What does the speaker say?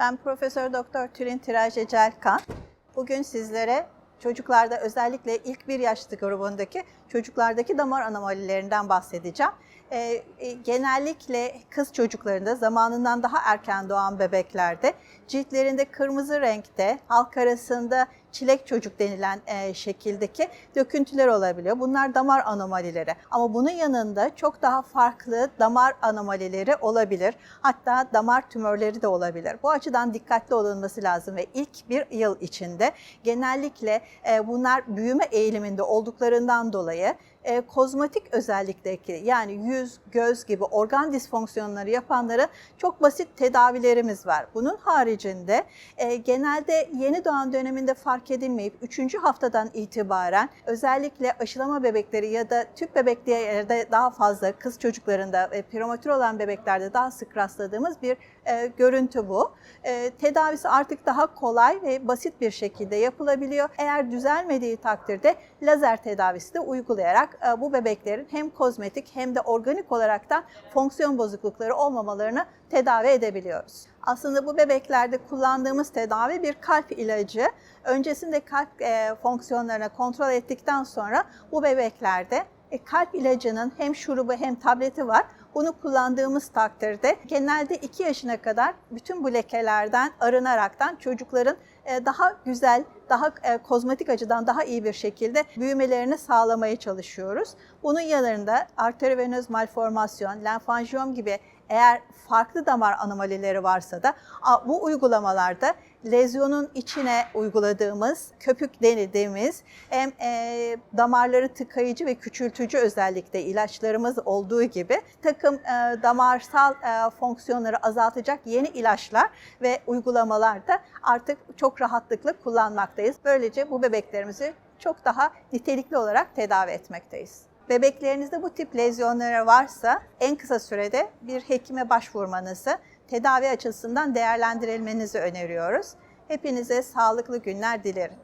Ben Profesör Doktor Tülin Tiraje Celkan. Bugün sizlere çocuklarda özellikle ilk bir yaş grubundaki çocuklardaki damar anomalilerinden bahsedeceğim. Ee, e, genellikle kız çocuklarında zamanından daha erken doğan bebeklerde ciltlerinde kırmızı renkte halk arasında çilek çocuk denilen e, şekildeki döküntüler olabiliyor. Bunlar damar anomalileri. Ama bunun yanında çok daha farklı damar anomalileri olabilir. Hatta damar tümörleri de olabilir. Bu açıdan dikkatli olunması lazım ve ilk bir yıl içinde genellikle e, bunlar büyüme eğiliminde olduklarından dolayı e, kozmetik özellikteki yani yüz, göz gibi organ disfonksiyonları yapanlara çok basit tedavilerimiz var. Bunun haricinde e, genelde yeni doğan döneminde fark edilmeyip 3. haftadan itibaren özellikle aşılama bebekleri ya da tüp bebeklerde daha fazla kız çocuklarında ve prematür olan bebeklerde daha sık rastladığımız bir e, görüntü bu. E, tedavisi artık daha kolay ve basit bir şekilde yapılabiliyor. Eğer düzelmediği takdirde lazer tedavisi de uygulayarak e, bu bebeklerin hem kozmetik hem de organik olarak da fonksiyon bozuklukları olmamalarını tedavi edebiliyoruz. Aslında bu bebeklerde kullandığımız tedavi bir kalp ilacı. Öncesinde kalp e, fonksiyonlarını kontrol ettikten sonra bu bebeklerde e, kalp ilacının hem şurubu hem tableti var. Bunu kullandığımız takdirde genelde 2 yaşına kadar bütün bu lekelerden arınaraktan çocukların e, daha güzel, daha e, kozmetik açıdan daha iyi bir şekilde büyümelerini sağlamaya çalışıyoruz. Bunun yanında arteriovenöz malformasyon, lenfanjiyom gibi eğer farklı damar anomalileri varsa da bu uygulamalarda lezyonun içine uyguladığımız köpük denediğimiz hem e, damarları tıkayıcı ve küçültücü özellikle ilaçlarımız olduğu gibi takım e, damarsal e, fonksiyonları azaltacak yeni ilaçlar ve uygulamalar da artık çok rahatlıkla kullanmaktayız. Böylece bu bebeklerimizi çok daha nitelikli olarak tedavi etmekteyiz. Bebeklerinizde bu tip lezyonları varsa en kısa sürede bir hekime başvurmanızı, tedavi açısından değerlendirilmenizi öneriyoruz. Hepinize sağlıklı günler dilerim.